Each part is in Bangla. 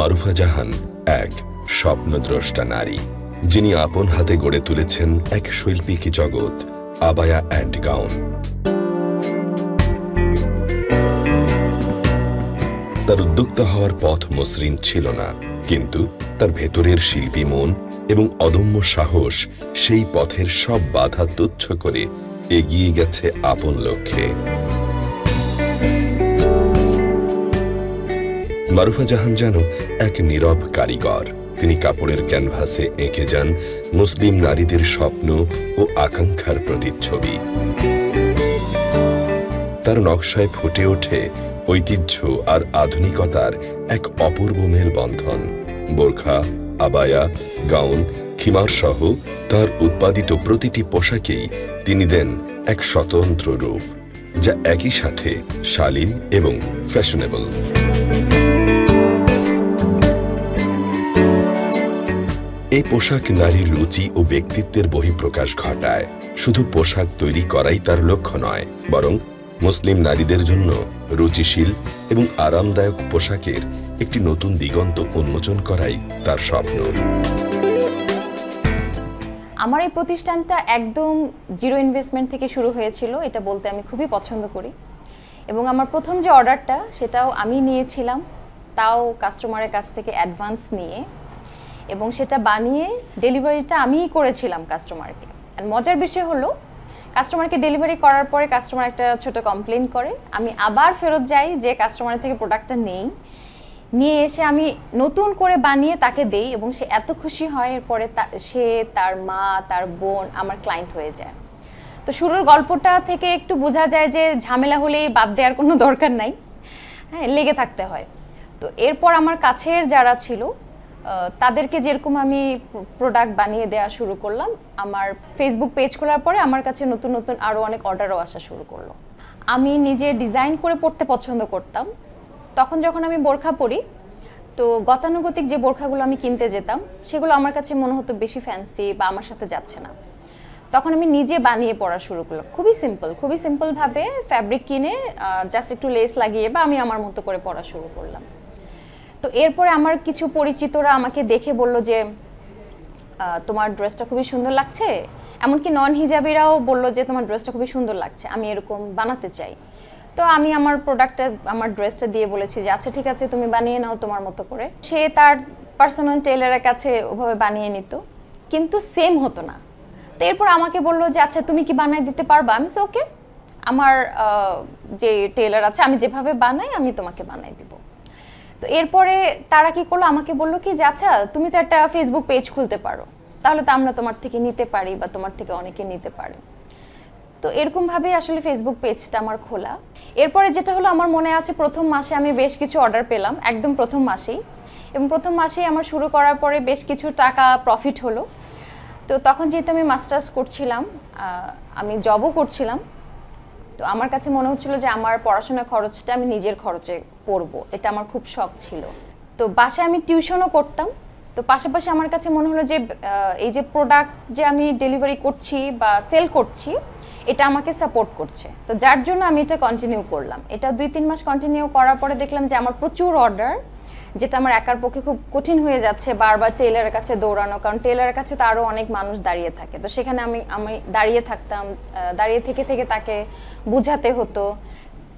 মারুফা জাহান এক স্বপ্নদ্রষ্টা নারী, যিনি আপন হাতে গড়ে তুলেছেন এক শৈল্পিক জগৎ, আবায়া অ্যান্ড গাউন। তার উদ্যোক্তা হওয়ার পথ মসৃণ ছিল না, কিন্তু তার ভেতরের শিল্পী মন এবং অদম্য সাহস সেই পথের সব বাধা তুচ্ছ করে এগিয়ে গেছে আপন লক্ষ্যে। মারুফা জাহান যেন এক নীরব কারিগর। তিনি কাপড়ের ক্যানভাসে এঁকে যান মুসলিম নারীদের স্বপ্ন ও আকাঙ্ক্ষার প্রতিচ্ছবি। তার নকশায় ফুটে ওঠে ঐতিহ্য আর আধুনিকতার এক অপূর্ব মেলবন্ধন। বোরখা, আবায়া, গাউন, খিমার সহ তার উৎপাদিত প্রতিটি পোশাকেই তিনি দেন এক স্বতন্ত্র রূপ, যা একই সাথে শালীন এবং ফ্যাশনেবল। এই পোশাক নারীর রুচি ও ব্যক্তিত্বের বহিঃপ্রকাশ ঘটায়। শুধু পোশাক তৈরি করাই তার লক্ষ্য নয়, বরং মুসলিম নারীদের জন্য রুচিশীল এবং আরামদায়ক পোশাকের একটি নতুন দিগন্ত উন্মোচন করাই তার স্বপ্ন। আমার এই প্রতিষ্ঠানটা একদম জিরো ইনভেস্টমেন্ট থেকে শুরু হয়েছিল, এটা বলতে আমি খুবই পছন্দ করি। এবং আমার প্রথম যে অর্ডারটা, সেটাও আমি নিয়েছিলাম, তাও কাস্টমারের কাছ থেকে অ্যাডভান্স নিয়ে। এবং সেটা বানিয়ে ডেলিভারিটা আমিই করেছিলাম কাস্টমারকে আর মজার বিষয় হলো কাস্টমারকে ডেলিভারি করার পরে কাস্টমার একটা ছোট কমপ্লেন করে। আমি আবার ফেরত যাই যে কাস্টমারের থেকে প্রোডাক্টটা নেই। নিয়ে এসে আমি নতুন করে বানিয়ে তাকে দেই এবং সে এত খুশি হয়, এরপরে সে, তার মা, তার বোন, আমার ক্লায়েন্ট হয়ে যায়। তো শুরুর গল্পটা থেকে একটু বোঝা যায় যে ঝামেলা হলেই বাদ দেওয়ার কোনো দরকার নাই। হ্যাঁ লেগে থাকতে হয়। তো এরপর আমার কাছের যারা ছিল তাদেরকে যেরকম আমি প্রোডাক্ট বানিয়ে দেওয়া শুরু করলাম, আমার ফেসবুক পেজ খোলার পরে আমার কাছে নতুন নতুন আরও অনেক অর্ডারও আসা শুরু করল। আমি নিজে ডিজাইন করে পড়তে পছন্দ করতাম। তখন যখন আমি বোরখা পরি, তো গতানুগতিক যে বোরখাগুলো আমি কিনতে যেতাম, সেগুলো আমার কাছে মনে হতো বেশি ফ্যান্সি বা আমার সাথে যাচ্ছে না। তখন আমি নিজে বানিয়ে পড়া শুরু করলাম। খুবই সিম্পল খুবই সিম্পলভাবে ফ্যাব্রিক কিনে জাস্ট একটু লেস লাগিয়ে বা আমি আমার মতো করে পড়া শুরু করলাম। তো এরপরে আমার কিছু পরিচিতরা আমাকে দেখে বলল যে তোমার ড্রেসটা খুবই সুন্দর লাগছে। এমনকি নন হিজাবিরাও বলল যে, তোমার ড্রেসটা খুবই সুন্দর লাগছে, আমি এরকম বানাতে চাই। তো আমি আমার প্রোডাক্টটা আমার ড্রেসটা দিয়ে বলেছি যে আচ্ছা ঠিক আছে, তুমি বানিয়ে নাও তোমার মতো করে। সে তার পার্সোনাল টেলারের কাছে ওভাবে বানিয়ে নিত, কিন্তু সেম হতো না। তো এরপর আমাকে বলল যে আচ্ছা তুমি কি বানাই দিতে পারবা? আমি ওকে। আমার যে টেলার আছে, আমি যেভাবে বানাই, আমি তোমাকে বানাই দিব। তো এরপরে তারা কি করল? আমাকে বলল কি যে আচ্ছা তুমি তো একটা ফেসবুক পেজ খুলতে পারো। তাহলে তো আমরা তোমার থেকে নিতে পারি বা তোমার থেকে অনেকে নিতে পারে। তো এরকমভাবেই আসলে ফেসবুক পেজটা আমার খোলা। এরপরে যেটা হলো, আমার মনে আছে প্রথম মাসে আমি বেশ কিছু অর্ডার পেলাম, একদম প্রথম মাসেই। এবং প্রথম মাসেই আমার শুরু করার পরে বেশ কিছু টাকা প্রফিট হলো। তো তখন যেহেতু আমি মাস্টার্স করছিলাম আমি জবও করছিলাম তো আমার কাছে মনে হচ্ছিল যে আমার পড়াশোনার খরচটা আমি নিজের খরচে করব। এটা আমার খুব শখ ছিল। তো বাসায় আমি টিউশনও করতাম। তো পাশাপাশি আমার কাছে মনে হলো যে এই যে প্রোডাক্ট যে আমি ডেলিভারি করছি বা সেল করছি, এটা আমাকে সাপোর্ট করছে। তো যার জন্য আমি এটা কন্টিনিউ করলাম। এটা দুই তিন মাস কন্টিনিউ করার পরে দেখলাম যে আমার প্রচুর অর্ডার যেটা আমার একার পক্ষে খুব কঠিন হয়ে যাচ্ছে বারবার টেলারের কাছে দৌড়ানো। কারণ টেলারের কাছে তো আরও অনেক মানুষ দাঁড়িয়ে থাকে। তো সেখানে আমি আমি দাঁড়িয়ে থাকতাম দাঁড়িয়ে থেকে থেকে তাকে বুঝাতে হতো।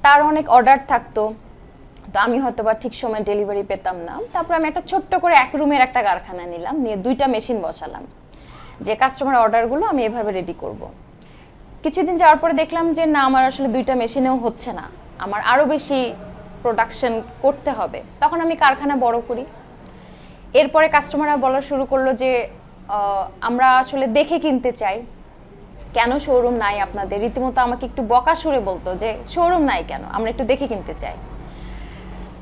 তার অনেক অর্ডার থাকতো। তো আমি হয়তো বা ঠিক সময় ডেলিভারি পেতাম না। তারপর আমি একটা ছোট্ট করে এক রুমের একটা কারখানা নিলাম, নিয়ে দুইটা মেশিন বসালাম। যে কাস্টমার অর্ডারগুলো আমি এভাবে রেডি করব। কিছুদিন যাওয়ার পরে দেখলাম যে না, আমার আসলে দুইটা মেশিনেও হচ্ছে না। আমার আরও বেশি প্রোডাকশন করতে হবে। তখন আমি কারখানা বড় করি। এরপরে কাস্টমাররা বলা শুরু করল যে আমরা আসলে দেখে কিনতে চাই। কেন শোরুম নাই আপনাদের? রীতিমতো আমাকে একটু বকা সুরে বলতো যে শোরুম নাই কেন? আমরা একটু দেখে কিনতে চাই।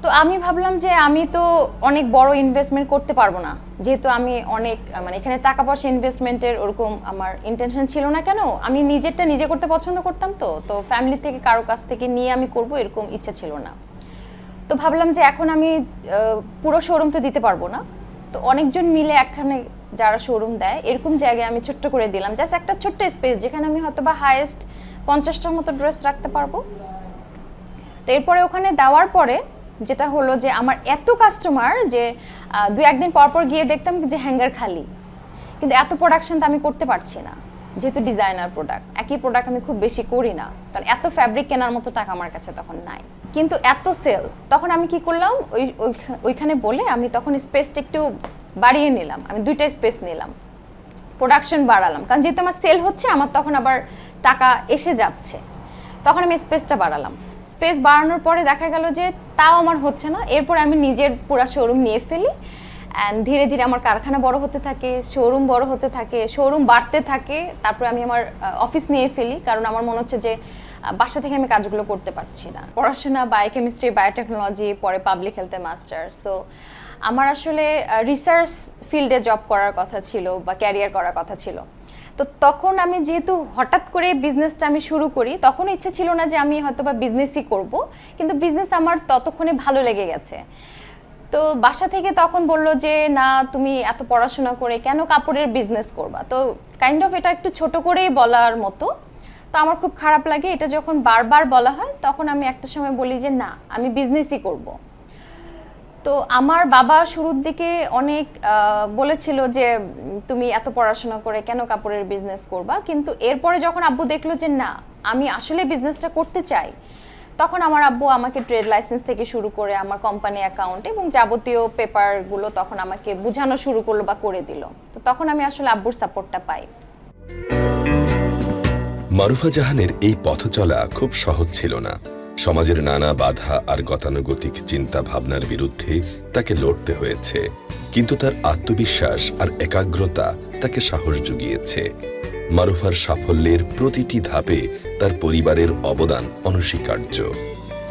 তো আমি ভাবলাম যে, আমি তো অনেক বড় ইনভেস্টমেন্ট করতে পারব না। যেহেতু আমি অনেক মানে এখানে টাকা পয়সা ইনভেস্টমেন্টের ওরকম আমার ইন্টেনশন ছিল না কেন? আমি নিজেরটা নিজে করতে পছন্দ করতাম তো। তো ফ্যামিলি থেকে, কারও কাছ থেকে নিয়ে আমি করব, এরকম ইচ্ছা ছিল না। তো ভাবলাম যে এখন আমি পুরো শোরুম তো দিতে পারব না। তো অনেকজন মিলে একখানে যারা শোরুম দেয়, এরকম জায়গায় আমি ছোট্ট করে দিলাম। জাস্ট একটা ছোট্ট স্পেস যেখানে আমি হয়তো বা হায়েস্ট পঞ্চাশটার মতো ড্রেস রাখতে পারব। তো এরপরে ওখানে দেওয়ার পরে যেটা হলো যে আমার এত কাস্টমার যে দু একদিন পর পর গিয়ে দেখতাম যে হ্যাঙ্গার খালি। কিন্তু এত প্রোডাকশন তো আমি করতে পারছি না, যেহেতু ডিজাইনার প্রোডাক্ট একই প্রোডাক্ট আমি খুব বেশি করি না, কারণ এত ফ্যাব্রিক কেনার মতো টাকা আমার কাছে তখন নাই। কিন্তু এত সেল তখন আমি কি করলাম? ওই ওইখা- ওইখানে বলে আমি তখন স্পেসটা একটু বাড়িয়ে নিলাম। আমি দুইটা স্পেস নিলাম। প্রোডাকশন বাড়ালাম। কারণ যেহেতু আমার সেল হচ্ছে, আমার তখন আবার টাকা এসে যাচ্ছে। তখন আমি স্পেসটা বাড়ালাম। স্পেস বাড়ানোর পরে দেখা গেল যে তাও আমার হচ্ছে না। এরপর আমি নিজের পুরো শোরুম নিয়ে ফেলি। অ্যান্ড ধীরে ধীরে আমার কারখানা বড় হতে থাকে শোরুম বড় হতে থাকে শোরুম বাড়তে থাকে। তারপরে আমি আমার অফিস নিয়ে ফেলি। কারণ আমার মনে হচ্ছে যে বাসা থেকে আমি কাজগুলো করতে পারছি না। পড়াশোনা বায়োকেমিস্ট্রি বায়োটেকনোলজি পরে পাবলিক হেলথে মাস্টার সো আমার আসলে রিসার্চ ফিল্ডে জব করার কথা ছিল বা ক্যারিয়ার করার কথা ছিল। তো তখন আমি যেহেতু হঠাৎ করে বিজনেসটা আমি শুরু করি, তখন ইচ্ছে ছিল না যে আমি হয়তো বা বিজনেসই করব, কিন্তু বিজনেস আমার ততক্ষণে ভালো লেগে গেছে। তো বাসা থেকে তখন বলল যে, না, তুমি এত পড়াশোনা করে কেন কাপড়ের বিজনেস করবা? তো কাইন্ড অফ এটা একটু ছোট করেই বলার মতো। তো আমার খুব খারাপ লাগে, এটা যখন বারবার বলা হয়, তখন আমি একটা সময় বলি যে, না, আমি বিজনেসই করব। তো আমার বাবা শুরুর দিকে অনেক বলেছিল যে, তুমি এত পড়াশোনা করে কেন কাপড়ের বিজনেস করবা? কিন্তু এরপরে যখন আব্বু দেখল যে, না, আমি আসলে বিজনেসটা করতে চাই, তখন আমার আব্বু আমাকে ট্রেড লাইসেন্স থেকে শুরু করে আমার কোম্পানি অ্যাকাউন্ট এবং যাবতীয় পেপারগুলো তখন আমাকে বোঝানো শুরু করল বা করে দিল। তো তখন আমি আসলে আব্বুর সাপোর্টটা পাই। মারুফা জাহানের এই পথ চলা খুব সহজ ছিল না। সমাজের নানা বাধা আর গতানুগতিক চিন্তা ভাবনার বিরুদ্ধে তাকে লড়তে হয়েছে। কিন্তু তার আত্মবিশ্বাস আর একাগ্রতা তাকে সাহস জুগিয়েছে। মারুফার সাফল্যের প্রতিটি ধাপে তার পরিবারের অবদান অনস্বীকার্য।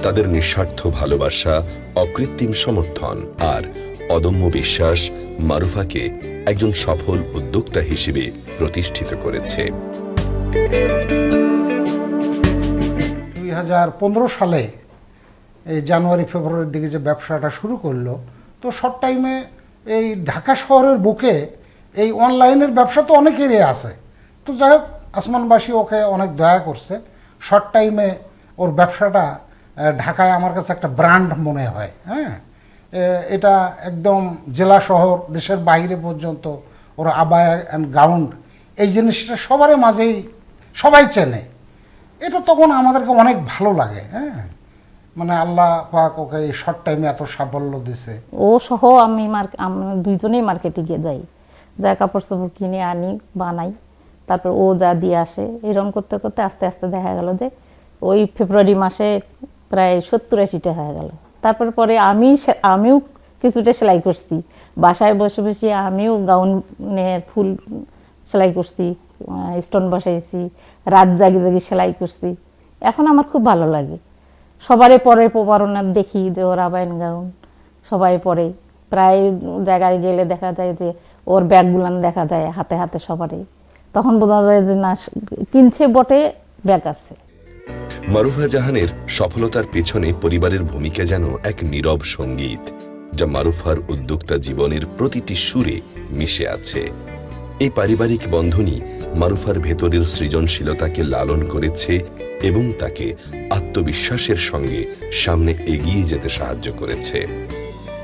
তাদের নিঃস্বার্থ ভালোবাসা, অকৃত্রিম সমর্থন আর অদম্য বিশ্বাস মারুফাকে একজন সফল উদ্যোক্তা হিসেবে প্রতিষ্ঠিত করেছে। দুই হাজার পনেরো সালে এই জানুয়ারি, ফেব্রুয়ারির দিকে যে ব্যবসাটা শুরু করল, তো শর্ট টাইমে এই ঢাকা শহরের বুকে এই অনলাইনের ব্যবসা তো অনেকেরই আছে। তো যাই হোক, আসমানবাসী ওকে অনেক দয়া করছে। শর্ট টাইমে ওর ব্যবসাটা ঢাকায় আমার কাছে একটা ব্র্যান্ড মনে হয় হ্যাঁ? এটা একদম জেলা শহর, দেশের বাইরে পর্যন্ত ওর আবায়া অ্যান্ড গাউন্ড এই জিনিসটা সবার মাঝেই সবাই চেনে। এটা তখন আমাদেরকে অনেক ভালো লাগে হ্যাঁ? মানে আল্লাহ পাক ওকে এই শর্ট টাইমে এত সাফল্য দিছে। ও সহ আমি আমরা দুইজনেই মার্কেটে গিয়ে যাই। যা কাপড় চোপড় কিনে আনি, বানাই, তারপর ও যা দিয়ে আসে এরকম করতে করতে আস্তে আস্তে দেখা গেল যে ওই ফেব্রুয়ারি মাসে প্রায় সত্তর আশিটা হয়ে গেল। তারপর পরে আমি আমিও কিছুটা সেলাই করছি। বাসায় বসে বসে আমিও গাউনের ফুল সেলাই করছি স্টোন বসাইছি রাত জাগি জাগি সেলাই করছি। এখন আমার খুব ভালো লাগে। সবারই পরে প্রপারণা দেখি যে ওরা বাইন গাউন। সবাই পরে। প্রায় জায়গায় গেলে দেখা যায় যে ওর ব্যাগগুলান দেখা যায় হাতে হাতে সবারই। তখন বোঝা যায় যে না, কিনছে বটে, ব্যাগ আছে। মারুফা জাহানের সফলতার পেছনে পরিবারের ভূমিকা যেন এক নীরব সংগীত, যা মারুফার উদ্যোক্তা জীবনের প্রতিটি সুরে মিশে আছে। এই পারিবারিক বন্ধনই মারুফার ভেতরের সৃজনশীলতাকে লালন করেছে এবং তাকে আত্মবিশ্বাসের সঙ্গে সামনে এগিয়ে যেতে সাহায্য করেছে।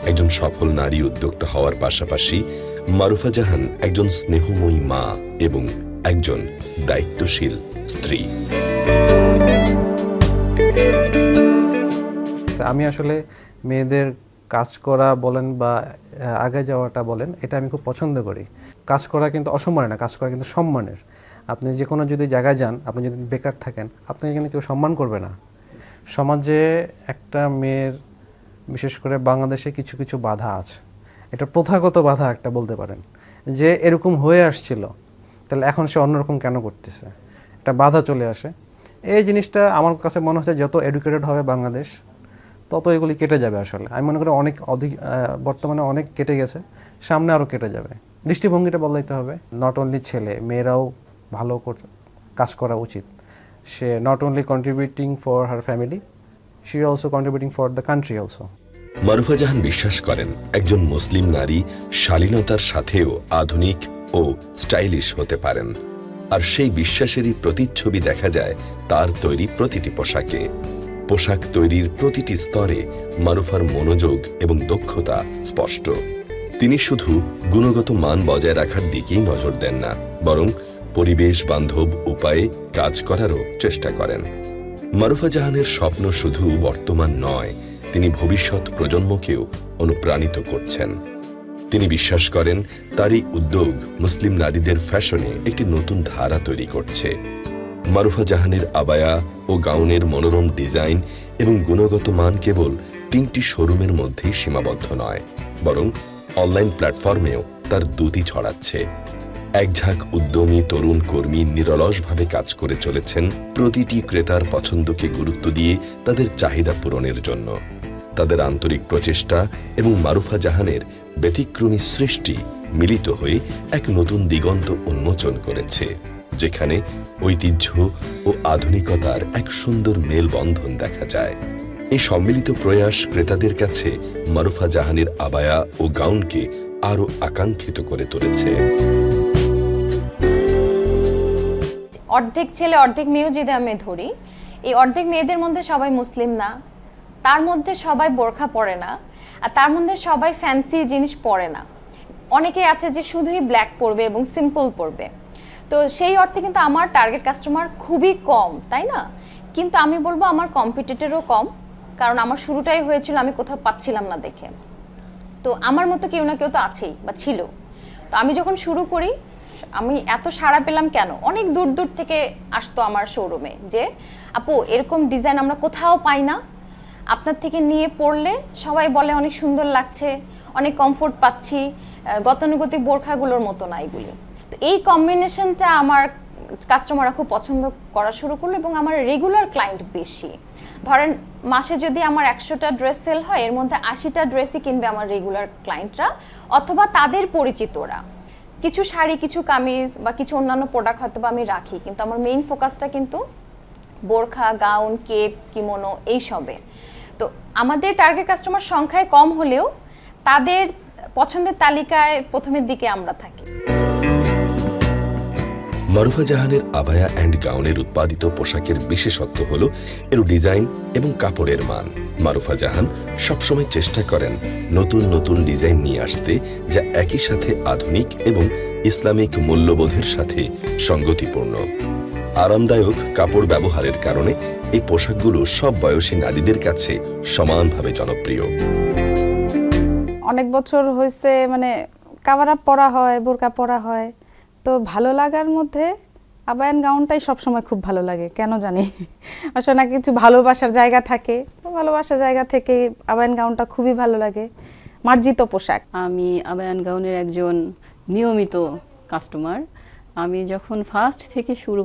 একজন সফল নারী উদ্যোক্তা হওয়ার পাশাপাশি মারুফা জাহান একজন স্নেহময়ী মা এবং একজন দায়িত্বশীল স্ত্রী। আমি আসলে মেয়েদের কাজ করা বলেন বা আগে যাওয়াটা বলেন, এটা আমি খুব পছন্দ করি। কাজ করা কিন্তু অসম্মানের না, কাজ করা কিন্তু সম্মানের। আপনি যে কোনো যদি জায়গায় যান, আপনি যদি বেকার থাকেন, আপনাকে কিন্তু কেউ সম্মান করবে না। সমাজে একটা মেয়ের, বিশেষ করে বাংলাদেশে কিছু কিছু বাধা আছে। এটা প্রথাগত বাধা একটা বলতে পারেন। যে এরকম হয়ে আসছিল, তাহলে এখন সে অন্যরকম কেন করতেছে? একটা বাধা চলে আসে। এই জিনিসটা আমার কাছে মনে হচ্ছে যত এডুকেটেড হবে বাংলাদেশ তত এগুলি কেটে যাবে আসলে। আমি মনে করি অনেক অধিক বর্তমানে অনেক কেটে গেছে, সামনে আরও কেটে যাবে। দৃষ্টিভঙ্গিটা বদলাইতে হবে। নট অনলি ছেলে, মেয়েরাও ভালো কাজ করা উচিত। সে not only contributing for her family she also contributing for the country also Marufa Jahan বিশ্বাস করেন, একজন মুসলিম নারী শালীনতার সাথেও আধুনিক ও স্টাইলিশ হতে পারেন। আর সেই বিশ্বাসেরই প্রতিচ্ছবি দেখা যায় তার তৈরি প্রতিটি পোশাকে। পোশাক তৈরির প্রতিটি স্তরে মারুফার মনোযোগ এবং দক্ষতা স্পষ্ট। তিনি শুধু গুণগত মান বজায় রাখার দিকেই নজর দেন না, বরং পরিবেশ বান্ধব উপায়ে কাজ করারও চেষ্টা করেন। মারুফা জাহানের স্বপ্ন শুধু বর্তমান নয়, তিনি ভবিষ্যৎ প্রজন্মকেও অনুপ্রাণিত করছেন। তিনি বিশ্বাস করেন, তারই উদ্যোগ মুসলিম নারীদের ফ্যাশনে একটি নতুন ধারা তৈরি করছে। মারুফা জাহানের আবায়া ও গাউনের মনোরম ডিজাইন এবং গুণগত মান কেবল তিনটি শোরুমের মধ্যেই সীমাবদ্ধ নয়, বরং অনলাইন প্ল্যাটফর্মেও তার দ্যুতি ছড়াচ্ছে। এক ঝাঁক উদ্যমী তরুণ কর্মী নিরলসভাবে কাজ করে চলেছেন প্রতিটি ক্রেতার পছন্দকে গুরুত্ব দিয়ে তাদের চাহিদা পূরণের জন্য। তাদের আন্তরিক প্রচেষ্টা এবং মারুফা জাহানের ব্যতিক্রমী সৃষ্টি মিলিত হয়ে এক নতুন দিগন্ত উন্মোচন করেছে, যেখানে ঐতিহ্য ও আধুনিকতার এক সুন্দর মেলবন্ধন দেখা যায়। এই সম্মিলিত প্রয়াস ক্রেতাদের কাছে মারুফা জাহানের আবায়া ও গাউনকে আরও আকাঙ্ক্ষিত করে তুলেছে। অর্ধেক ছেলে, অর্ধেক মেয়েও যদি আমি ধরি, এই অর্ধেক মেয়েদের মধ্যে সবাই মুসলিম না, তার মধ্যে সবাই বোরখা পরে না, আর তার মধ্যে সবাই ফ্যান্সি জিনিস পরে না। অনেকে আছে যে শুধুই ব্ল্যাক পরবে এবং সিম্পল পরবে। তো সেই অর্থে কিন্তু আমার টার্গেট কাস্টমার খুবই কম, তাই না? কিন্তু আমি বলব আমার কম্পিটিটরও কম, কারণ আমার শুরুটাই হয়েছিল আমি কোথাও পাচ্ছিলাম না দেখে। তো আমার মতো কেউ না কেউ তো আছেই বা ছিল। তো আমি যখন শুরু করি, আমি এত সাড়া পেলাম কেন? অনেক দূর দূর থেকে আসতো আমার শোরুমে যে, আপু, এরকম ডিজাইন আমরা কোথাও পাই না। আপনার থেকে নিয়ে পড়লে সবাই বলে অনেক সুন্দর লাগছে, অনেক কমফোর্ট পাচ্ছি গতানুগতিক বোরখাগুলোর মতো না এগুলি। তো এই কম্বিনেশনটা আমার কাস্টমাররা খুব পছন্দ করা শুরু করল এবং আমার রেগুলার ক্লায়েন্ট বেশি। ধরেন, মাসে যদি আমার একশোটা ড্রেস সেল হয়, এর মধ্যে আশিটা ড্রেসই কিনবে আমার রেগুলার ক্লায়েন্টরা অথবা তাদের পরিচিতরা। কিছু শাড়ি, কিছু কামিজ বা কিছু অন্যান্য প্রোডাক্ট হয়তো বা আমি রাখি, কিন্তু আমার মেইন ফোকাসটা কিন্তু বোরখা গাউন কেপ কিমোনো এইসবে তো আমাদের টার্গেট কাস্টমার সংখ্যায় কম হলেও তাদের পছন্দের তালিকায় প্রথমের দিকে আমরা থাকি। মারুফা জাহানের আবায়া অ্যান্ড গাউনের উৎপাদিত পোশাকের বিশেষত্ব হল এর ডিজাইন এবং কাপড়ের মান। মারুফা জাহান সবসময় চেষ্টা করেন নতুন নতুন ডিজাইন নিয়ে আসতে যা একই সাথে আধুনিক এবং ইসলামিক মূল্যবোধের সাথে সঙ্গতিপূর্ণ। আরামদায়ক কাপড় ব্যবহারের কারণে এই পোশাকগুলো সব বয়সী নারীদের কাছে সমানভাবে জনপ্রিয়। অনেক বছর হয়েছে মানে কাভার আপ পরা হয়, বোরকা পরা হয়। তো ভালো লাগার মধ্যে আবায়ান গাউনটাই সবসময় খুব ভালো লাগে, কেন জানি। আসলে না কিছু ভালোবাসার জায়গা থাকে ভালোবাসার জায়গা থেকে আবায়ান গাউনটা খুবই ভালো লাগে। মার্জিত পোশাক। আমি আবায়ান গাউনের একজন নিয়মিত কাস্টমার আমি যখন ফার্স্ট থেকে শুরু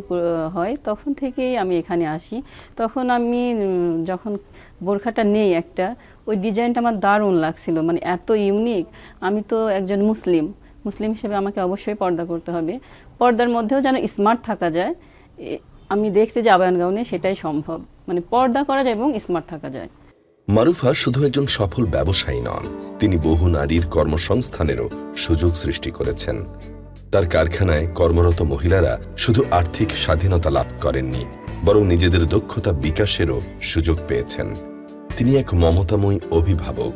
হয়, তখন থেকেই আমি এখানে আসি। তখন আমি যখন বোরখাটা নেই একটা, ওই ডিজাইনটা আমার দারুণ লাগছিল মানে এত ইউনিক আমি তো একজন মুসলিম। মুসলিম হিসেবে আমাকে অবশ্যই পর্দা করতে হবে। পর্দার মধ্যেও যেন স্মার্ট থাকা যায় আমি দেখছি যে আবায়ান গাউনে সেটাই সম্ভব। মানে পর্দা করা যায় এবং স্মার্ট থাকা যায়। মারুফা শুধু একজন সফল ব্যবসায়ী নন, তিনি বহু নারীর কর্মসংস্থানেরও সুযোগ সৃষ্টি করেছেন। তার কারখানায় কর্মরত মহিলারা শুধু আর্থিক স্বাধীনতা লাভ করেননি, বরং নিজেদের দক্ষতা বিকাশেরও সুযোগ পেয়েছেন। তিনি এক মমতাময়ী অভিভাবক।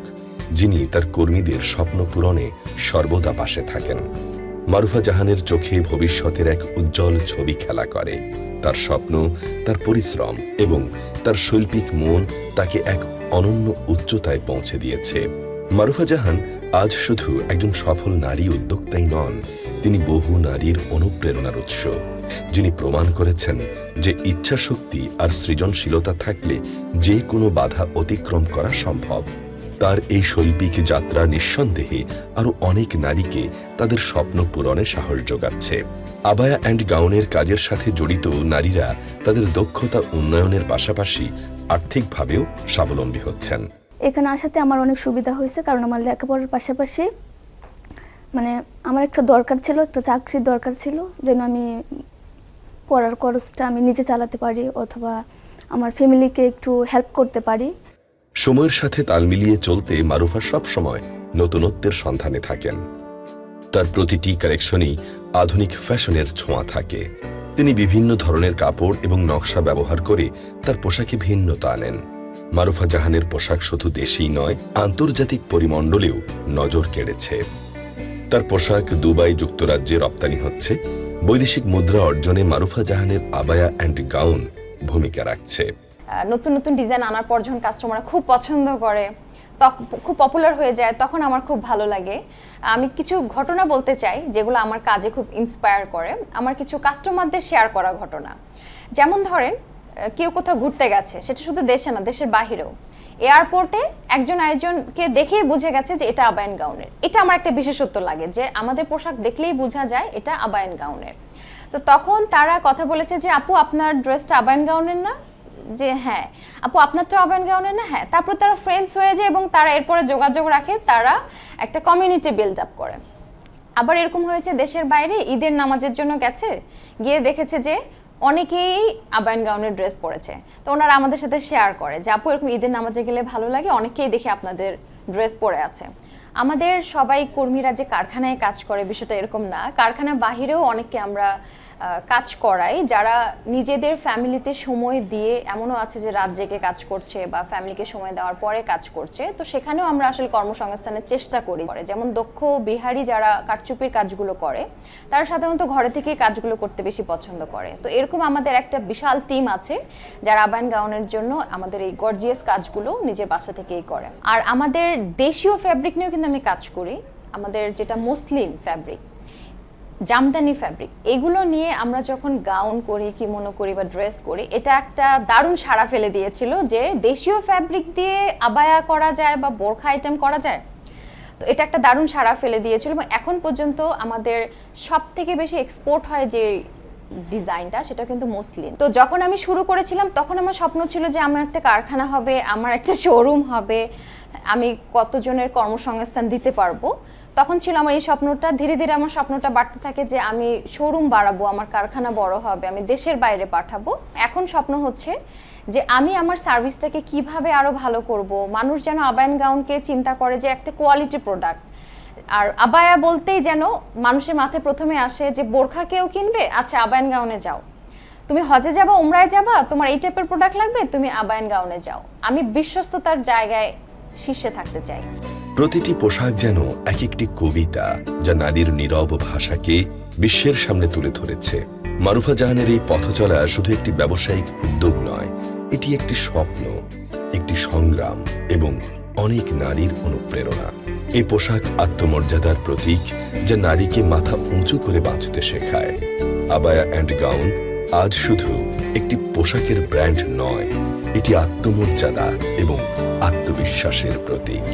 যিনি তার কর্মীদের স্বপ্ন পূরণে সর্বদা পাশে থাকেন। মারুফা জাহানের চোখে ভবিষ্যতের এক উজ্জ্বল ছবি খেলা করে। তার স্বপ্ন, তার পরিশ্রম এবং তার শৈল্পিক মন তাকে এক অনন্য উচ্চতায় পৌঁছে দিয়েছে। মারুফা জাহান আজ শুধু একজন সফল নারী উদ্যোক্তাই নন, তিনি বহু নারীর অনুপ্রেরণার উৎস। যিনি প্রমাণ করেছেন যে ইচ্ছাশক্তি আর সৃজনশীলতা থাকলে যে কোনো বাধা অতিক্রম করা সম্ভব। তার এই শৈল্পিক যাত্রা নিঃসন্দেহে আরও অনেক নারীকে তাদের স্বপ্ন পূরণে সাহস যোগাচ্ছে। আবায়া অ্যান্ড গাউনের কাজের সাথে জড়িত নারীরা তাদের দক্ষতা উন্নয়নের পাশাপাশি আর্থিকভাবেও স্বাবলম্বী হচ্ছেন। এখানে আসাতে আমার অনেক সুবিধা হয়েছে, কারণ আমার লেখাপড়ার পাশাপাশি মানে আমার একটা দরকার ছিল, একটা চাকরির দরকার ছিল, যেন আমি পড়ার খরচটা আমি নিজে চালাতে পারি অথবা আমার ফ্যামিলিকে একটু হেল্প করতে পারি। সময়ের সাথে তাল মিলিয়ে চলতে মারুফা সবসময় নতুনত্বের সন্ধানে থাকেন। তার প্রতিটি কালেকশনই আধুনিক ফ্যাশনের ছোঁয়া থাকে। তিনি বিভিন্ন ধরনের কাপড় এবং নকশা ব্যবহার করে তার পোশাকে ভিন্নতা আনেন। মারুফা জাহানের পোশাক শুধু দেশেই নয়, আন্তর্জাতিক পরিমণ্ডলেও নজর কেড়েছে। তার পোশাক দুবাই যুক্তরাজ্যে রপ্তানি হচ্ছে। বৈদেশিক মুদ্রা অর্জনে মারুফা জাহানের আবায়া অ্যান্ড গাউন ভূমিকা রাখছে। নতুন নতুন ডিজাইন আনার পর যখন কাস্টমাররা খুব পছন্দ করে খুব পপুলার হয়ে যায়, তখন আমার খুব ভালো লাগে। আমি কিছু ঘটনা বলতে চাই, যেগুলো আমার কাজে খুব ইন্সপায়ার করে। আমার কিছু কাস্টমারদের শেয়ার করা ঘটনা। যেমন ধরেন কেউ কোথাও ঘুরতে গেছে, সেটা শুধু দেশে না, দেশের বাহিরেও। এয়ারপোর্টে একজন আরেকজনকে দেখেই বুঝে গেছে যে এটা আবায়ন গাউনের। এটা আমার একটা বিশেষত্ব লাগে যে আমাদের পোশাক দেখলেই বোঝা যায় এটা আবায়ন গাউনের। তো তখন তারা কথা বলেছে যে, আপু, আপনার ড্রেসটা আবায়ন গাউনের না? যে হ্যাঁ আপু আপনারটা আবায়ন গাউনের না? হ্যাঁ তারপর তারা ফ্রেন্ডস হয়ে যায় এবং তারা এরপরে যোগাযোগ রাখে, তারা একটা কমিউনিটি বিল্ড আপ করে। আবার এরকম হয়েছে দেশের বাইরে, ঈদের নামাজের জন্য গেছে, গিয়ে দেখেছে যে অনেকেই আবায়ন গাউনের ড্রেস পরেছে। তো ওনারা আমাদের সাথে শেয়ার করে যে, আপু, এরকম ঈদের নামাজে গেলে ভালো লাগে? অনেকেই দেখে আপনাদের ড্রেস পরে আছে। আমাদের সবাই কর্মীরা যে কারখানায় কাজ করে, বিষয়টা এরকম না। কারখানা বাহিরেও অনেককে আমরা কাজ করাই। যারা নিজেদের ফ্যামিলিতে সময় দিয়ে, এমনও আছে যে রাত জেগে কাজ করছে বা ফ্যামিলিকে সময় দেওয়ার পরে কাজ করছে, তো সেখানেও আমরা আসলে কর্মসংস্থানের চেষ্টা করি। করে যেমন দক্ষ বিহারি যারা কারচুপির কাজগুলো করে, তারা সাধারণত ঘরে থেকেই কাজগুলো করতে বেশি পছন্দ করে। তো এরকম আমাদের একটা বিশাল টিম আছে, যারা আবায়ন গাউনের জন্য আমাদের এই গর্জিয়াস কাজগুলো নিজের বাসা থেকেই করে। আর আমাদের দেশীয় ফ্যাব্রিক নিয়েও কিন্তু আমি কাজ করি। আমাদের যেটা মুসলিম ফ্যাব্রিক জামদানি ফ্যাব্রিক এগুলো নিয়ে আমরা যখন গাউন করি কিমোনো করি বা ড্রেস করি, এটা একটা দারুণ সাড়া ফেলে দিয়েছিল যে দেশীয় ফ্যাব্রিক দিয়ে আবায়া করা যায় বা বোরখা আইটেম করা যায়। তো এটা একটা দারুণ সাড়া ফেলে দিয়েছিল এবং এখন পর্যন্ত আমাদের সব থেকে বেশি এক্সপোর্ট হয় যে ডিজাইনটা, সেটা কিন্তু মুসলিম তো যখন আমি শুরু করেছিলাম, তখন আমার স্বপ্ন ছিল যে আমার একটা কারখানা হবে, আমার একটা শোরুম হবে আমি কতজনের কর্মসংস্থান দিতে পারব, তখন ছিল আমার এই স্বপ্নটা। ধীরে ধীরে আমার স্বপ্নটা বাড়তে থাকে যে আমি শোরুম বাড়াবো, আমার কারখানা বড় হবে, আমি দেশের বাইরে পাঠাবো। এখন স্বপ্ন হচ্ছে যে আমি আমার সার্ভিসটাকে কীভাবে আরও ভালো করব? মানুষ যেন আবায়ন গাউনকে চিন্তা করে যে একটা কোয়ালিটি প্রোডাক্ট আর আবায়া বলতেই যেন মানুষের মাথায় প্রথমে আসে যে বোরখা কেউ কিনবে? আচ্ছা আবায়ন গাউনে যাও। তুমি হজে যাবা, উমরায় যাবা, তোমার এই টাইপের প্রোডাক্ট লাগবে, তুমি আবায়ন গাউনে যাও। আমি বিশ্বস্ততার জায়গায় শীর্ষে থাকতে চাই। প্রতিটি পোশাক যেন এক একটি কবিতা যা নারীর নীরব ভাষাকে বিশ্বের সামনে তুলে ধরেছে। মারুফা জাহানের এই পথচলা শুধু একটি ব্যবসায়িক উদ্যোগ নয়, এটি একটি স্বপ্ন, একটি সংগ্রাম এবং অনেক নারীর অনুপ্রেরণা। এই পোশাক আত্মমর্যাদার প্রতীক যা নারীকে মাথা উঁচু করে বাঁচতে শেখায়। আবায়া অ্যান্ড গাউন আজ শুধু একটি পোশাকের ব্র্যান্ড নয় এটি আত্মমর্যাদা এবং আত্মবিশ্বাসের প্রতীক।